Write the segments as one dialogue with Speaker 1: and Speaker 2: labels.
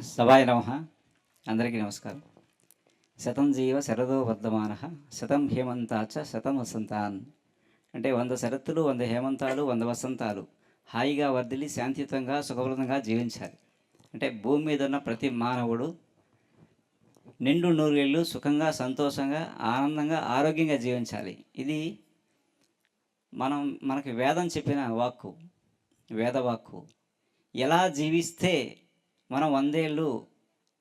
Speaker 1: సభాయ నమ. అందరికీ నమస్కారం. శతం జీవ శరదో వర్ధమాన. శతం హేమంతాచ శతం వసంతాన్. అంటే వంద శరత్తులు వంద హేమంతాలు వంద వసంతాలు హాయిగా వర్ధిల్లి శాంతియుతంగా సుఖప్రదంగా జీవించాలి. అంటే భూమి మీద ఉన్న ప్రతి మానవుడు నిండు నూరేళ్ళు సుఖంగా సంతోషంగా ఆనందంగా ఆరోగ్యంగా జీవించాలి. ఇది మనం మనకి వేదం చెప్పిన వాక్కు వేదవాక్కు. ఎలా జీవిస్తే మనం వందేళ్ళు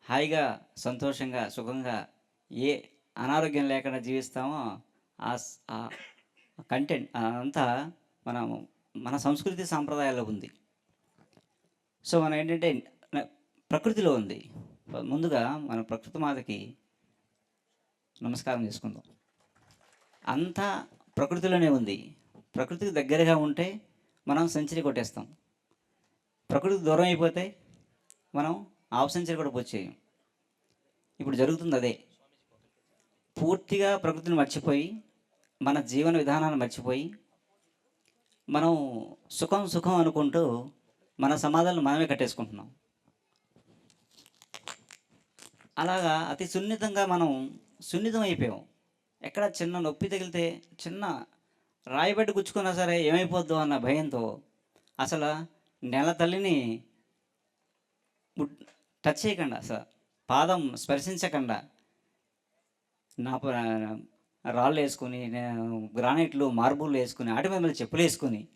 Speaker 1: హాయిగా సంతోషంగా సుఖంగా ఏ అనారోగ్యం లేకుండా జీవిస్తామో ఆ కంటెంట్ అంతా మన మన సంస్కృతి సాంప్రదాయాల్లో ఉంది. సో మనం ఏంటంటే ప్రకృతిలో ఉంది. ముందుగా మన ప్రకృతి మాతకి నమస్కారం చేసుకుందాం. అంతా ప్రకృతిలోనే ఉంది. ప్రకృతికి దగ్గరగా ఉంటే మనం సెంచరీ కొట్టేస్తాం. ప్రకృతికి దూరం అయిపోతే మనం హాఫ్ సెంచరీ కూడా వచ్చేయం ఇప్పుడు జరుగుతుంది అదే. పూర్తిగా ప్రకృతిని మర్చిపోయి మన జీవన విధానాన్ని మర్చిపోయి మనం సుఖం సుఖం అనుకుంటూ మన సమాధానం మనమే కట్టేసుకుంటున్నాం. అలాగా అతి సున్నితంగా మనం సున్నితం అయిపోయాం. ఎక్కడ చిన్న నొప్పి తగిలితే చిన్న రాయిబెట్టి గుచ్చుకున్నా సరే ఏమైపోద్దు అన్న భయంతో అసలు నెల తల్లిని టచ్ చేయకుండా అసలు పాదం స్పర్శించకుండా. నా రాళ్ళు వేసుకుని గ్రానైట్లు మార్బుల్ వేసుకుని ఆటి మీద చెప్పులు వేసుకుని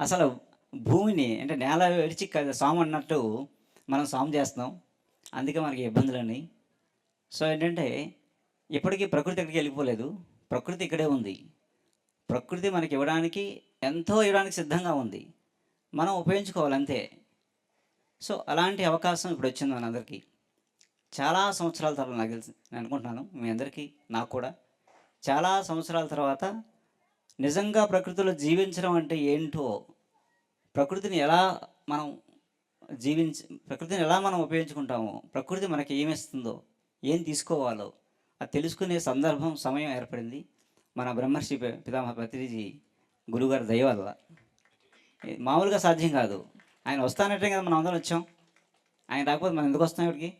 Speaker 1: అసలు భూమిని అంటే నేల విడిచి సాము అన్నట్టు మనం సాము చేస్తున్నాం. అందుకే మనకి ఇబ్బందులని. సో ఏంటంటే ఇప్పటికీ ప్రకృతి ఎక్కడికి వెళ్ళిపోలేదు. ప్రకృతి ఇక్కడే ఉంది. ప్రకృతి మనకి ఇవ్వడానికి ఎంతో ఇవ్వడానికి సిద్ధంగా ఉంది. మనం ఉపయోగించుకోవాలి అంతే. సో అలాంటి అవకాశం ఇప్పుడు వచ్చింది మనందరికీ. చాలా సంవత్సరాల తర్వాత నాకు తెలిసి నేను అనుకుంటున్నాను మీ అందరికీ నాకు కూడా. చాలా సంవత్సరాల తర్వాత నిజంగా ప్రకృతిలో జీవించడం అంటే ఏంటో ప్రకృతిని ఎలా మనం జీవించ ప్రకృతిని ఎలా మనం ఉపయోగించుకుంటామో ప్రకృతి మనకి ఏమిస్తుందో ఏం తీసుకోవాలో అది తెలుసుకునే సందర్భం సమయం ఏర్పడింది. మన బ్రహ్మర్షి పితామహ పత్రిజీ గురుగారి దయ వల్ల. ఇది మామూలుగా సాధ్యం కాదు. ఆయన వస్తానంటే కదా మనం అందరం వచ్చాం. ఆయన రాకపోతే మనం ఎందుకు వస్తాం ఇక్కడికి?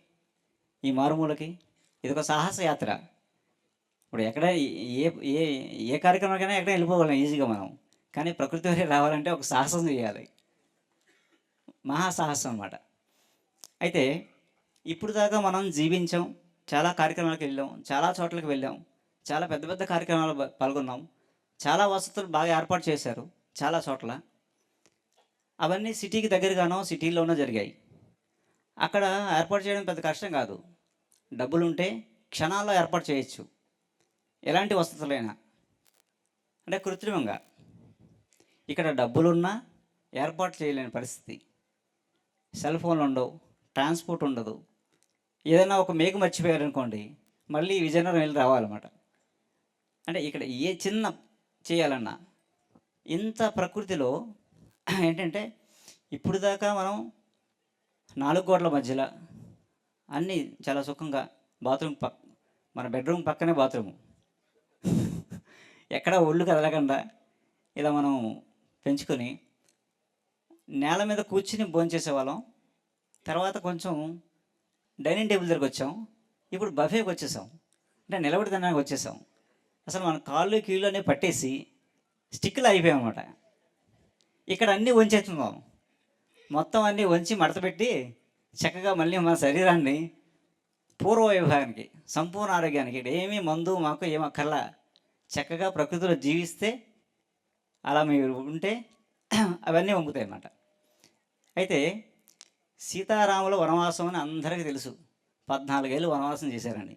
Speaker 1: ఈ మారుమూలకి? ఇది ఒక సాహస యాత్ర. ఇప్పుడు ఎక్కడ ఏ ఏ ఏ కార్యక్రమానికైనా ఎక్కడ వెళ్ళిపోగలం ఈజీగా మనం. కానీ ప్రకృతి వరకు రావాలంటే ఒక సాహసం చేయాలి. మహాసాహసం అన్నమాట. అయితే ఇప్పుడు దాకా మనం జీవించాం చాలా కార్యక్రమాలకు వెళ్ళాం చాలా చోట్లకి వెళ్ళాం చాలా పెద్ద పెద్ద కార్యక్రమాలు పాల్గొన్నాం చాలా వసతులు బాగా ఏర్పాటు చేశారు చాలా చోట్ల. అవన్నీ సిటీకి దగ్గరగానో సిటీలోనో జరిగాయి. అక్కడ ఏర్పాటు చేయడం పెద్ద కష్టం కాదు. డబ్బులు ఉంటే క్షణాల్లో ఏర్పాటు చేయొచ్చు. ఎలాంటి వసతులైనా. అంటే కృత్రిమంగా. ఇక్కడ డబ్బులున్నా ఏర్పాటు చేయలేని పరిస్థితి. సెల్ ఫోన్లు ఉండవు ట్రాన్స్పోర్ట్ ఉండదు ఏదైనా ఒక మేకు మర్చిపోయారనుకోండి మళ్ళీ విజయనగరం వెళ్ళి రావాలన్నమాట. అంటే ఇక్కడ ఏ చిన్న చేయాలన్నా ఇంత ప్రకృతిలో ఏంటంటే ఇప్పుడు దాకా మనం నాలుగు గోడల మధ్యలో అన్నీ చాలా సుఖంగా బాత్రూమ్ పక్ మన బెడ్రూమ్ పక్కనే బాత్రూమ్. ఎక్కడ ఒళ్ళు కదలకుండా ఇలా మనం పెంచుకొని నేల మీద కూర్చుని భోంచేసేవాళ్ళం తర్వాత కొంచెం డైనింగ్ టేబుల్ దగ్గరకు వచ్చాం. ఇప్పుడు బఫేకి వచ్చేసాం. అంటే నిలబడి తినడానికి వచ్చేసాం. అసలు మన కాళ్ళు కీళ్ళు అనేవి పట్టేసి స్టిక్లు అయిపోయాం అనమాట ఇక్కడ అన్నీ వంచేస్తున్నాం మొత్తం అన్నీ వంచి మడతపెట్టి చక్కగా మళ్ళీ మన శరీరాన్ని పూర్వ వైభవానికి సంపూర్ణ ఆరోగ్యానికి ఏమీ మందు మాకు ఏం చక్కగా ప్రకృతిలో జీవిస్తే అలా మీరు ఉంటే అవన్నీ వంగుతాయి అన్నమాట. అయితే సీతారాముల వనవాసం అని అందరికీ తెలుసు. పద్నాలుగేళ్ళు వనవాసం చేశారని.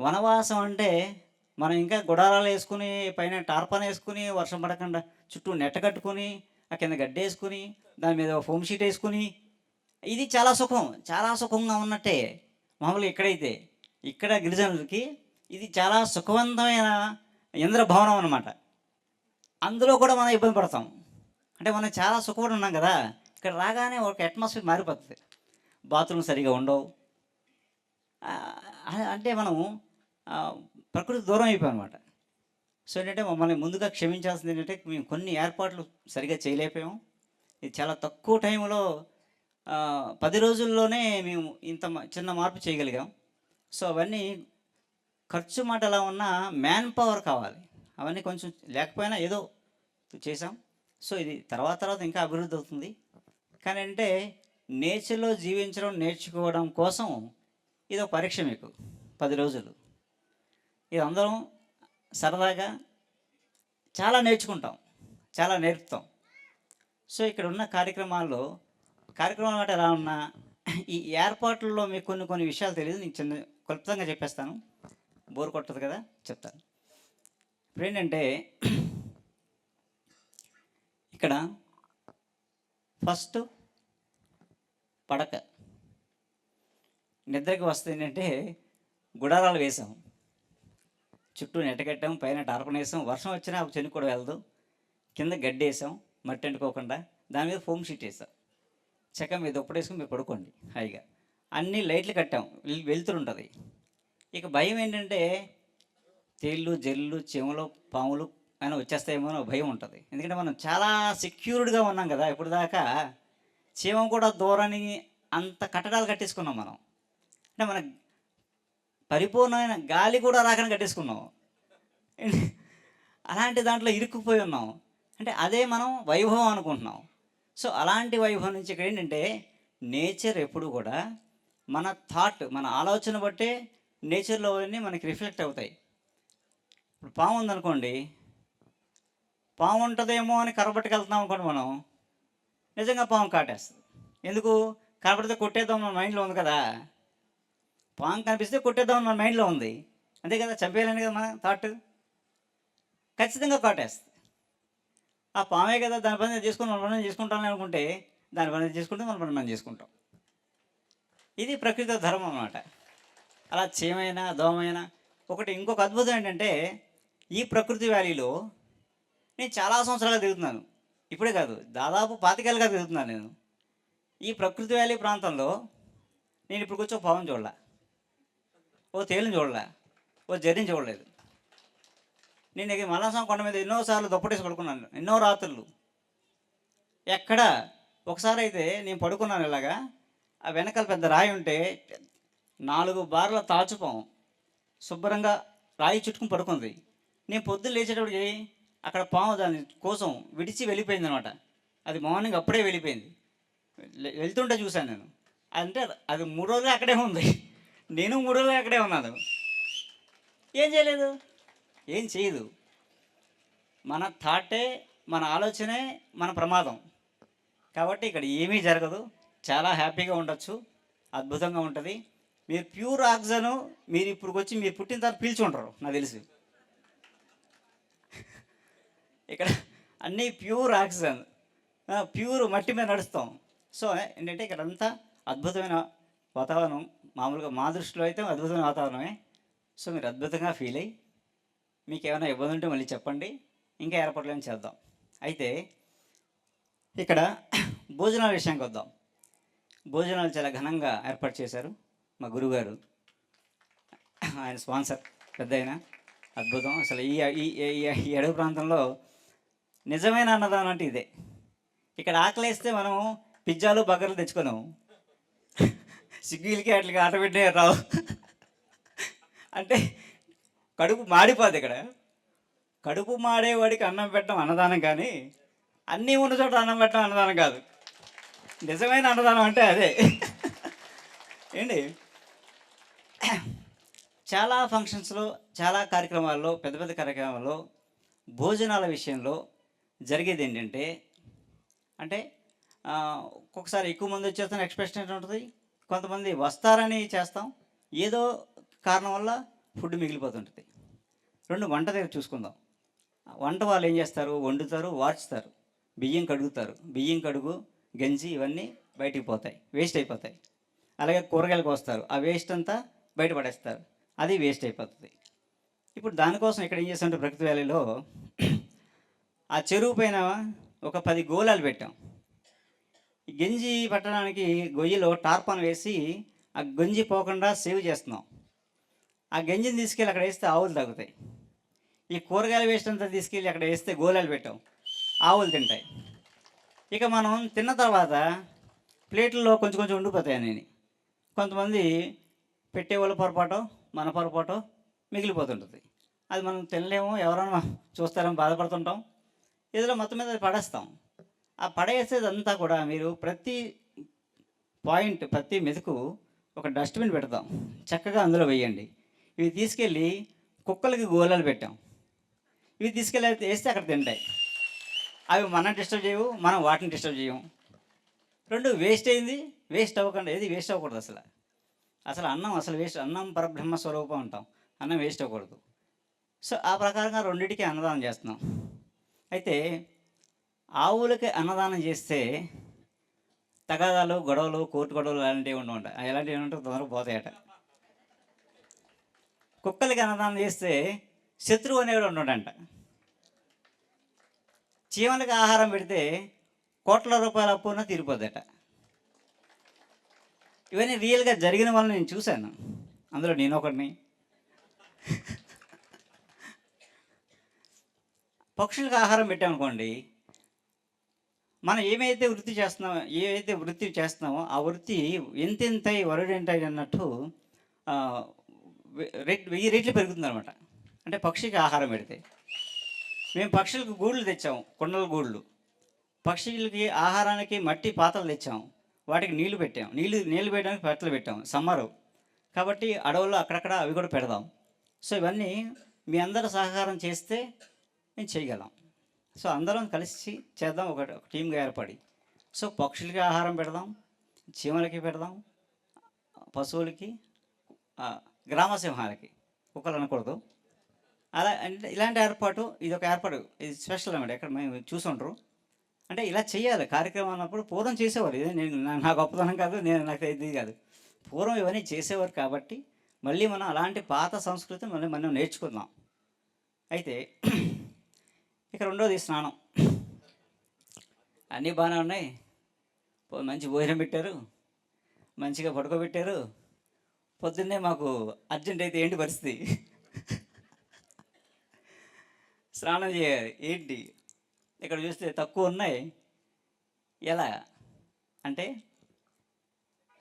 Speaker 1: వనవాసం అంటే మనం ఇంకా గుడారాలు వేసుకుని పైన టార్పన్ వేసుకుని వర్షం పడకుండా చుట్టూ నెట్ట కట్టుకొని ఆ కింద గడ్డ వేసుకుని దాని మీద ఫోమ్ షీట్ వేసుకుని ఇది చాలా సుఖం చాలా సుఖంగా ఉన్నట్టే. మామూలుగా ఇక్కడైతే ఇక్కడ గిరిజనులకి ఇది చాలా సుఖవంతమైన ఇంద్రభవనం అన్నమాట. అందులో కూడా మనం ఇబ్బంది పడతాం. అంటే మనం చాలా సుఖపడి ఉన్నాం కదా ఇక్కడ రాగానే ఒక అట్మాస్ఫియర్ మారిపోతుంది. బాత్రూమ్ సరిగా ఉండవు. అంటే మనం ప్రకృతి దూరం అయిపోయాం అనమాట సో ఏంటంటే మమ్మల్ని ముందుగా క్షమించాల్సింది ఏంటంటే మేము కొన్ని ఏర్పాట్లు సరిగా చేయలేకపోయాం. ఇది చాలా తక్కువ టైంలో పది రోజుల్లోనే మేము ఇంత చిన్న మార్పు చేయగలిగాం. సో అవన్నీ ఖర్చు మాట ఎలా ఉన్నా మ్యాన్ పవర్ కావాలి. అవన్నీ కొంచెం లేకపోయినా ఏదో చేసాం సో ఇది తర్వాత తర్వాత ఇంకా అభివృద్ధి అవుతుంది. కానీ అంటే నేచర్లో జీవించడం నేర్చుకోవడం కోసం ఇది ఒక పరీక్ష మీకు పది రోజులు. ఇది అందరం సరదాగా చాలా నేర్చుకుంటాం చాలా నేర్పుతాం. సో ఇక్కడ ఉన్న కార్యక్రమాల్లో కార్యక్రమాలు అంటే ఎలా ఉన్నా ఈ ఏర్పాట్లలో మీకు కొన్ని కొన్ని విషయాలు తెలియదు నేను చిన్న క్లుప్తంగా చెప్పేస్తాను. బోర్ కొట్టదు కదా చెప్తాను. ఇప్పుడు ఏంటంటే ఇక్కడ ఫస్ట్ పడక. నిద్రకి వస్తే ఏంటంటే గుడారాలు వేసాం. చుట్టూ నెట్ట కట్టాం పైన టార్పనేసాం వర్షం వచ్చినా ఒక చెనుకు కూడా వెళ్ళదు కింద గడ్డి వేసాం మట్టి అంటుకోకుండా. దాని మీద ఫోమ్ షీట్ వేసాం. చెక్క మీద దుప్పటి మీరు పడుకోండి హాయిగా. అన్ని లైట్లు కట్టాం. వెళ్తురుంటుంది వెలుతురు ఉంటుంది ఇక భయం ఏంటంటే తేళ్ళు జల్లు చెవులు పాములు అని వచ్చేస్తాయేమో అని భయం ఉంటుంది. ఎందుకంటే మనం చాలా సెక్యూర్డ్గా ఉన్నాం కదా ఇప్పుడు దాకా చీమం కూడా దూరాన్ని అంత కట్టడాలు కట్టేసుకున్నాం మనం. అంటే మన పరిపూర్ణమైన గాలి కూడా రాకని కట్టేసుకున్నాం. అలాంటి దాంట్లో ఇరుక్కుపోయి ఉన్నాం. అంటే అదే మనం వైభవం అనుకుంటున్నాం. సో అలాంటి వైభవం నుంచి ఇక్కడ ఏంటంటే నేచర్ ఎప్పుడు కూడా మన థాట్ మన ఆలోచన బట్టే నేచర్లో అన్నీ మనకి రిఫ్లెక్ట్ అవుతాయి. ఇప్పుడు పాము ఉందనుకోండి పాము ఉంటుందేమో అని కరబట్టుకెళ్తున్నాం అనుకోండి మనం నిజంగా పాము కాటేస్తుంది. ఎందుకు? కరబడితే కొట్టేద్దాం మన మైండ్లో ఉంది కదా. పాము కనిపిస్తే కొట్టేద్దాం మన మైండ్లో ఉంది. అంతే కదా? చంపేయాలని కదా మన థాట్ ఖచ్చితంగా కాటేస్తుంది ఆ పామే కదా దాని పని చేసుకుని మన పని చేసుకుంటాను అనుకుంటే దాని పని చేసుకుంటే మన పని మనం చేసుకుంటాం. ఇది ప్రకృతి ధర్మం అన్నమాట. అలా చీమైనా దోమైనా ఒకటి ఇంకొక అద్భుతం ఏంటంటే ఈ ప్రకృతి వ్యాలీలో నేను చాలా సంవత్సరాలుగా తిరుగుతున్నాను. ఇప్పుడే కాదు దాదాపు పాతికేళ్ళుగా తిరుగుతున్నాను నేను. ఈ ప్రకృతి వ్యాలీ ప్రాంతంలో నేను ఇప్పుడు కూర్చో పావం చూడలే. ఓ తేలిని చూడలే ఓ జర్నీని చూడలేదు. నేను ఇక మల్లాసం కొండ మీద ఎన్నోసార్లు దుప్పటేసి పడుకున్నాను ఎన్నో రాత్రులు. ఎక్కడ? ఒకసారి అయితే నేను పడుకున్నాను ఇలాగా ఆ వెనకాల పెద్ద రాయి ఉంటే నాలుగు బార్ల తాచుపాం శుభ్రంగా రాయి చుట్టుకుని పడుకుంది. నేను పొద్దున్న లేచేటప్పటికి అక్కడ పాము దాని కోసం విడిచి వెళ్ళిపోయింది అనమాట అది మార్నింగ్ అప్పుడే వెళ్ళిపోయింది. వెళ్తుంటే చూశాను నేను. అంటే అది మూడు రోజులు అక్కడే ఉంది. నేను మూడు రోజులు అక్కడే ఉన్నాను. ఏం చేయలేదు? ఏం చేయదు. మన థాటే మన ఆలోచనే మన ప్రమాదం. కాబట్టి ఇక్కడ ఏమీ జరగదు. చాలా హ్యాపీగా ఉండొచ్చు. అద్భుతంగా ఉంటుంది. మీరు ప్యూర్ ఆక్సిజన్ మీరు ఇప్పుడు వచ్చి మీరు పుట్టిన తర్వాత పీల్చుకుంటారు నాకు తెలిసి. ఇక్కడ అన్నీ ప్యూర్ ఆక్సిజన్. ప్యూర్ మట్టి మీద నడుస్తాం. సో ఏంటంటే ఇక్కడ అంతా అద్భుతమైన వాతావరణం. మామూలుగా మా దృష్టిలో అయితే అద్భుతమైన వాతావరణమే. సో మీరు అద్భుతంగా ఫీల్ అయ్యి మీకు ఏమైనా ఇబ్బంది ఉంటే మళ్ళీ చెప్పండి. ఇంకా ఏర్పాట్లు చేద్దాం. అయితే ఇక్కడ భోజనాల విషయానికి వద్దాం. భోజనాలు చాలా ఘనంగా ఏర్పాటు చేశారు మా గురుగారు. ఆయన స్పాన్సర్ పెద్ద ఆయన. అద్భుతం. అసలు ఈ ఈ- ఈ- అడవి ప్రాంతంలో నిజమైన అన్నదానం అంటే ఇదే. ఇక్కడ ఆకలేస్తే మనం పిజ్జాలు బగర్లు తెచ్చుకున్నాము స్విగ్గీలకి అట్లకి ఆట పెట్టే రావు. అంటే కడుపు మాడిపోద్ది ఇక్కడ. కడుపు మాడేవాడికి అన్నం పెట్టడం అన్నదానం కానీ అన్నీ ఉన్న చోట అన్నం పెట్టడం అన్నదానం కాదు. నిజమైన అన్నదానం అంటే అదే. ఏంటి? చాలా ఫంక్షన్స్లో చాలా కార్యక్రమాల్లో పెద్ద పెద్ద కార్యక్రమాల్లో భోజనాల విషయంలో జరిగేది ఏంటంటే అంటే ఒక్కొక్కసారి ఎక్కువ మంది వచ్చేస్తాను ఎక్స్పెక్టేషన్ ఉంటుంది కొంతమంది వస్తారని చేస్తాం. ఏదో కారణం వల్ల ఫుడ్ మిగిలిపోతుంటుంది. రెండు వంట దగ్గర చూసుకుందాం. వంట వాళ్ళు ఏం చేస్తారు? వండుతారు వార్చుతారు. బియ్యం కడుగుతారు. బియ్యం కడుగు గంజి ఇవన్నీ బయటికి పోతాయి. వేస్ట్ అయిపోతాయి. అలాగే కూరగాయలకు వస్తారు. ఆ వేస్ట్ అంతా బయట పడేస్తారు. అది వేస్ట్ అయిపోతుంది. ఇప్పుడు దానికోసం ఇక్కడ ఏం చేస్తామంటే ప్రకృతి వ్యాలీలో ఆ చెరువు పైన ఒక పది గోళాలు పెట్టాం. గంజి పట్టడానికి గొయ్యిలో టార్పాన్ వేసి ఆ గంజి పోకుండా సేవ్ చేస్తున్నాం. ఆ గంజిని తీసుకెళ్ళి అక్కడ వేస్తే ఆవులు తగ్గుతాయి. ఈ కూరగాయలు వేస్ట్ అంతా తీసుకెళ్ళి అక్కడ వేస్తే గోళాలు పెట్టాం. ఆవులు తింటాయి. ఇక మనం తిన్న తర్వాత ప్లేట్లలో కొంచెం కొంచెం ఉండిపోతాయి నేను కొంతమంది పెట్టేవాళ్ళు పొరపాటు మన పొరపాటు మిగిలిపోతుంటుంది. అది మనం తినలేము ఎవరైనా చూస్తారని బాధపడుతుంటాం. ఏదో మొత్తం మీద అది పడేస్తాం. ఆ పడేసేదంతా కూడా మీరు ప్రతి పాయింట్ ప్రతి మెతుకు ఒక డస్ట్బిన్ పెడతాం. చక్కగా అందులో వేయండి. ఇవి తీసుకెళ్ళి కుక్కలకి గోళాలు పెట్టాం. ఇవి తీసుకెళ్ళి వేస్తే అక్కడ తింటాయి. అవి మనం డిస్టర్బ్ చేయవు మనం వాటిని డిస్టర్బ్ చేయము. రెండు వేస్ట్ అయింది వేస్ట్ అవ్వకుండా ఏది వేస్ట్ అవ్వకూడదు అసలు. అసలు అన్నం అసలు వేస్ట్ అన్నం పరబ్రహ్మ స్వరూపం అంటాం. అన్నం వేస్ట్ అవ్వకూడదు. సో ఆ ప్రకారంగా రెండింటికి అన్నదానం చేస్తున్నాం. అయితే ఆవులకి అన్నదానం చేస్తే తగాదాలు గొడవలు కోర్టు గొడవలు అలాంటివి ఉండవంట. ఎలాంటివి ఉంటే తొందరగా పోతాయట. కుక్కలకి అన్నదానం చేస్తే శత్రువు అనేవాడు ఉండడంట. చీమలకి ఆహారం పెడితే కోట్ల రూపాయల అప్పున తీరిపోద్దట. ఇవన్నీ రియల్గా జరిగిన వాళ్ళని నేను చూశాను. అందులో నేను ఒకడిని. పక్షులకు ఆహారం పెట్టామనుకోండి మనం ఏమైతే వృత్తి చేస్తున్నామో ఏవైతే వృత్తి చేస్తున్నామో ఆ వృత్తి ఎంతెంత వరుడెంతై అన్నట్టు రేట్ వెయ్యి రేట్లు పెరుగుతుందనమాట అంటే పక్షికి ఆహారం పెడితే. మేము పక్షులకు గూళ్ళు తెచ్చాము కొండల గూళ్ళు. పక్షులకి ఆహారానికి మట్టి పాత్రలు తెచ్చాము వాటికి నీళ్ళు పెట్టాం నీళ్ళు నీళ్ళు పెట్టడానికి పెట్టలు పెట్టాము సమ్మరు. కాబట్టి అడవుల్లో అక్కడక్కడ అవి కూడా పెడదాం. సో ఇవన్నీ మీ అందరి సహకారం చేస్తే మేము చేయగలం. సో అందరం కలిసి చేద్దాం ఒక ఒక టీమ్గా ఏర్పడి. సో పక్షులకి ఆహారం పెడదాం చీమలకి పెడదాం పశువులకి ఆ, గ్రామ సింహాలకి కుక్కలు అనకూడదు. అలా అంటే ఇలాంటి ఏర్పాటు ఇది ఒక ఏర్పాటు ఇది స్పెషల్ అన్నమాట ఎక్కడ మేము చూసుంటారు అంటే ఇలా చేయాలి కార్యక్రమం అన్నప్పుడు పూర్వం చేసేవారు ఇది నేను నా గొప్పతనం కాదు నేను నాకు ఇది కాదు. పూర్వం ఇవన్నీ చేసేవారు కాబట్టి మళ్ళీ మనం అలాంటి పాత సంస్కృతి మళ్ళీ మనం నేర్చుకుందాం. అయితే ఇక రెండోది స్నానం. అన్నీ బాగానే ఉన్నాయి. మంచి భోజనం పెట్టారు. మంచిగా పడుకోబెట్టారు. పొద్దున్నే మాకు అర్జెంట్ అయితే ఏంటి పరిస్థితి? స్నానం చేయాలి. ఏంటి? ఇక్కడ చూస్తే తక్కువ ఉన్నాయి. ఎలా? అంటే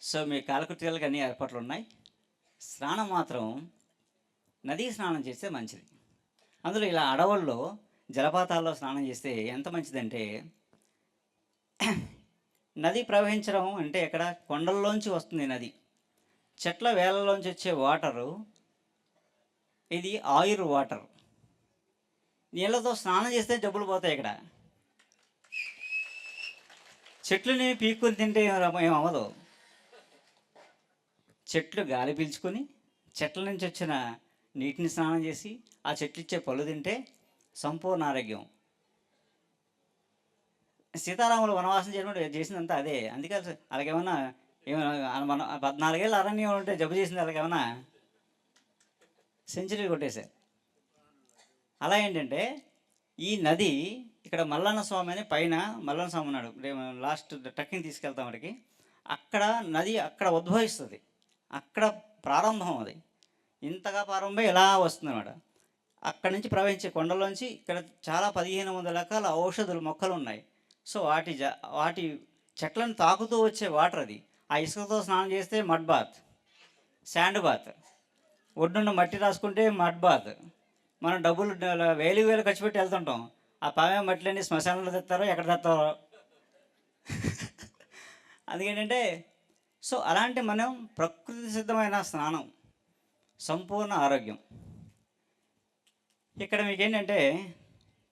Speaker 1: సో మీ కాలకృత్యాలకు అన్ని ఏర్పాట్లు ఉన్నాయి. స్నానం మాత్రం నదీ స్నానం చేస్తే మంచిది. అందులో ఇలా అడవుల్లో జలపాతాల్లో స్నానం చేస్తే ఎంత మంచిదంటే నది ప్రవహించడం అంటే ఇక్కడ కొండల్లోంచి వస్తుంది నది. చెట్ల వేలలోంచి వచ్చే వాటరు ఇది ఆయుర్ వాటర్. నీళ్ళతో స్నానం చేస్తే జబ్బులు పోతాయి ఇక్కడ. చెట్లని పీక్కుని తింటే ఏం ఏం అవ్వదు. చెట్లు గాలి పీల్చుకొని చెట్ల నుంచి వచ్చిన నీటిని స్నానం చేసి ఆ చెట్లు ఇచ్చే పళ్ళు తింటే సంపూర్ణ ఆరోగ్యం సీతారాములు వనవాసం చేయడం చేసిందంతా అదే. అందుకే అలాగేమన్నా ఏమైనా మన పద్నాలుగేళ్ళు అరణ్యం ఉంటే జబ్బు చేసింది అలాగేమన్నా సెంచరీ కొట్టేశారు. అలా ఏంటంటే ఈ నది ఇక్కడ మల్లన్న స్వామి అని పైన మల్లన్న స్వామి ఉన్నాడు. లాస్ట్ ట్రక్కింగ్ తీసుకెళ్తాం వాడికి అక్కడ నది అక్కడ ఉద్భవిస్తుంది. అక్కడ ప్రారంభం అది. ఇంతగా ప్రారంభం ఇలా వస్తుంది అన్నమాట అక్కడి నుంచి ప్రవహించే కొండలోంచి ఇక్కడ చాలా పదిహేను వందల రకాల ఔషధులు మొక్కలు ఉన్నాయి సో వాటి జ వాటి చెట్లను తాకుతూ వచ్చే వాటర్ అది. ఆ ఇసుకతో స్నానం చేస్తే మడ్ బాత్ శాండ్ బాత్. ఒడ్డున్న మట్టి రాసుకుంటే మడ్ బాత్. మనం డబ్బులు వేలు వేలు ఖర్చు పెట్టి వెళ్తుంటాం. ఆ పామే మట్టిలన్నీ శ్మశానంలో తెస్తారో ఎక్కడ తెస్తారో అందుకేంటంటే సో అలాంటి మనం ప్రకృతి సిద్ధమైన స్నానం సంపూర్ణ ఆరోగ్యం. ఇక్కడ మీకు ఏంటంటే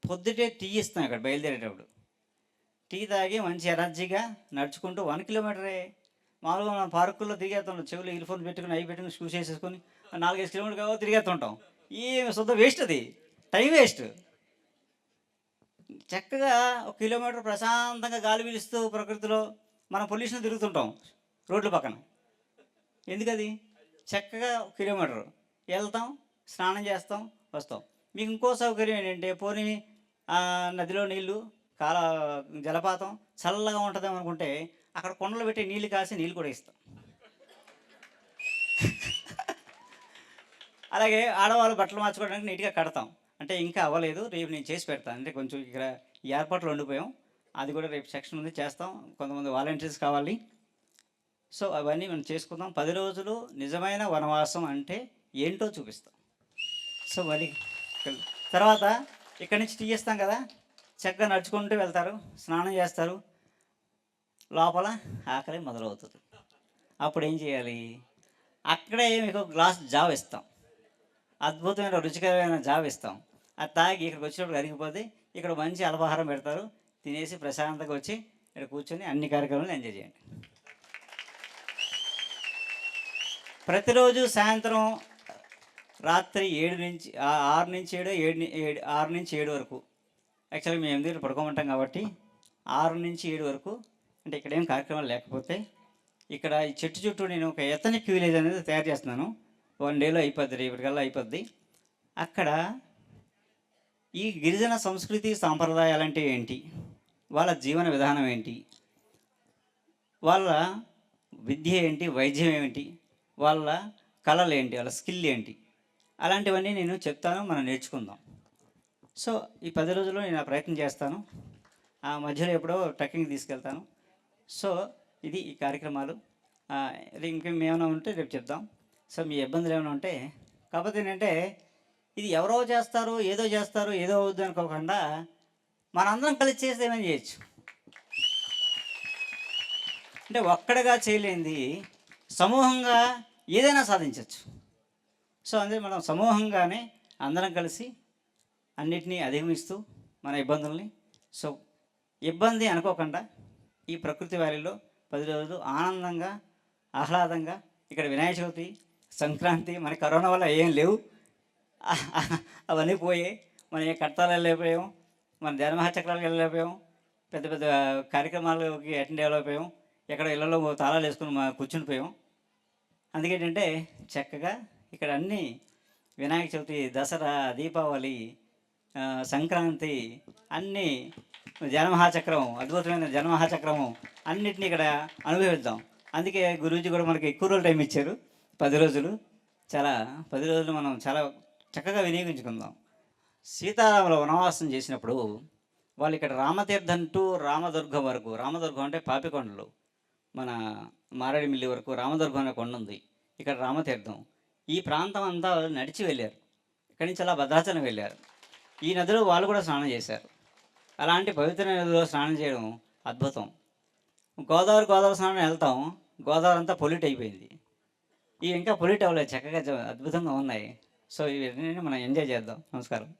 Speaker 1: పొద్దుటే టీ ఇస్తాం ఇక్కడ బయలుదేరేటప్పుడు. టీ తాగి మంచి ఎనర్జీగా నడుచుకుంటూ వన్ కిలోమీటరే. మామూలుగా మనం పార్కుల్లో తిరిగేస్తుంటాం చెవులు ఇయర్ఫోన్ పెట్టుకుని అవి పెట్టుకుని షూస్ వేసేసుకొని నాలుగైదు కిలోమీటర్ కావో తిరిగేస్తుంటాం. ఏమి శుద్ధ వేస్ట్ అది. Time waste. చక్కగా ఒక కిలోమీటర్ ప్రశాంతంగా గాలి పీలుస్తూ ప్రకృతిలో మనం పొల్యూషన్ తిరుగుతుంటాం రోడ్ల పక్కన. ఎందుకది? చక్కగా ఒక కిలోమీటర్. వెళ్తాం స్నానం చేస్తాం వస్తాం. మీకు ఇంకో సౌకర్యం ఏంటంటే పోనీ నదిలో నీళ్ళు కాల జలపాతం చల్లగా ఉంటుంది అనుకుంటే అక్కడ కొండలు పెట్టి నీళ్ళు కాసి నీళ్ళు కూడా ఇస్తాం. అలాగే ఆడవాళ్ళు బట్టలు మార్చుకోవడానికి నీట్గా కడతాం. అంటే ఇంకా అవ్వలేదు రేపు నేను చేసి పెడతాను. అంటే కొంచెం ఇక్కడ ఏర్పాట్లు ఉండిపోయాం. అది కూడా రేపు సెక్షన్ ఉంది చేస్తాం. కొంతమంది వాలంటీర్స్ కావాలి. సో అవన్నీ మనం చేసుకుందాం. పది రోజులు నిజమైన వనవాసం అంటే ఏంటో చూపిస్తాం. సో మరి తర్వాత ఇక్కడి నుంచి టీ ఇస్తాం కదా చక్కగా నడుచుకుంటూ వెళ్తారు స్నానం చేస్తారు. లోపల ఆకలి మొదలవుతుంది. అప్పుడు ఏం చేయాలి? అక్కడే మీకు ఒక గ్లాస్ జావ్ ఇస్తాం. అద్భుతమైన రుచికరమైన జావ్ ఇస్తాం. అది తాగి ఇక్కడికి వచ్చినప్పుడు కరిగిపోతే ఇక్కడ మంచి అల్పాహారం పెడతారు. తినేసి ప్రశాంతంగా వచ్చి ఇక్కడ కూర్చొని అన్ని కార్యక్రమాలు ఎంజాయ్ చేయండి. ప్రతిరోజు సాయంత్రం రాత్రి ఏడు నుంచి ఆరు నుంచి ఏడు ఏడు ఏడు ఆరు నుంచి ఏడు వరకు. యాక్చువల్గా మేము ఎనిమిది పడుకోమంటాం కాబట్టి ఆరు నుంచి ఏడు వరకు అంటే ఇక్కడ ఏం కార్యక్రమాలు లేకపోతే ఇక్కడ ఈ చెట్టు చుట్టూ నేను ఒక ఎత్తనిక్ విలేజ్ అనేది తయారు చేస్తున్నాను. వన్ డేలో అయిపోద్ది రేపటికల్లా అయిపోద్ది. అక్కడ ఈ గిరిజన సంస్కృతి సాంప్రదాయాలు అంటే ఏంటి? వాళ్ళ జీవన విధానం ఏంటి? వాళ్ళ విద్య ఏంటి? వైద్యం ఏంటి వాళ్ళ కళలు ఏంటి? వాళ్ళ స్కిల్ ఏంటి? అలాంటివన్నీ నేను చెప్తాను మనం నేర్చుకుందాం. సో ఈ పది రోజుల్లో నేను ఆ ప్రయత్నం చేస్తాను. ఆ మధ్యలో ఎప్పుడో ట్రెక్కింగ్ తీసుకెళ్తాను. సో ఇది ఈ కార్యక్రమాలు. ఆ, ఉంటే రేపు చెప్దాం. సో మీ ఇబ్బందులు ఏమైనా ఉంటే కాకపోతే ఏంటంటే ఇది ఎవరో చేస్తారు ఏదో చేస్తారు ఏదో అవుద్దు అనుకోకుండా మనందరం కలిసి చేస్తే ఏమైనా చేయొచ్చు. అంటే ఒక్కడగా చేయలేంది సమూహంగా ఏదైనా సాధించవచ్చు సో అందుకే మనం సమూహంగానే అందరం కలిసి అన్నిటినీ అధిగమిస్తూ మన ఇబ్బందుల్ని సో ఇబ్బంది అనుకోకుండా ఈ ప్రకృతి వ్యాలీలో పది రోజులు ఆనందంగా ఆహ్లాదంగా ఇక్కడ వినాయక చవితి సంక్రాంతి మన కరోనా వల్ల ఏం లేవు. అవన్నీ పోయాయి. మనం ఏ కట్టాలు వెళ్ళలేకపోయాం మన ధర్మహచక్రాలకు వెళ్ళలేకపోయాం పెద్ద పెద్ద కార్యక్రమాలకి అటెండ్ అవ్వలేకపోయాం ఎక్కడ ఇళ్ళలో తాళాలు వేసుకుని కూర్చుని పోయాం అందుకేంటంటే చక్కగా ఇక్కడ అన్నీ వినాయక చవితి దసరా దీపావళి సంక్రాంతి అన్నీ జనమహాచక్రం అద్భుతమైన జనమహాచక్రం అన్నిటిని ఇక్కడ అనుభవిద్దాం. అందుకే గురూజీ కూడా మనకి ఎక్కువ రోజులు టైం ఇచ్చారు. పది రోజులు. చాలా పది రోజులు మనం చాలా చక్కగా వినియోగించుకుందాం. సీతారాముల వనవాసం చేసినప్పుడు వాళ్ళు ఇక్కడ రామతీర్థం టు రామదుర్గం వరకు రామదుర్గం అంటే పాపికొండలు. మన మారేడుమిల్లి వరకు రామదుర్గం అనే కొండ ఉంది. ఇక్కడ రామతీర్థం. ఈ ప్రాంతం అంతా నడిచి వెళ్ళారు. ఇక్కడి నుంచి అలా భద్రాచలం వెళ్ళారు. ఈ నదిలో వాళ్ళు కూడా స్నానం చేశారు. అలాంటి పవిత్ర నదిలో స్నానం చేయడం అద్భుతం. గోదావరి గోదావరి స్నానం వెళ్తాం. గోదావరి అంతా పొల్యూట్ అయిపోయింది. ఇవి ఇంకా పొల్యూట్ అవ్వలేదు. చక్కగా అద్భుతంగా ఉన్నాయి. సో ఇవన్నీ మనం ఎంజాయ్ చేద్దాం. నమస్కారం.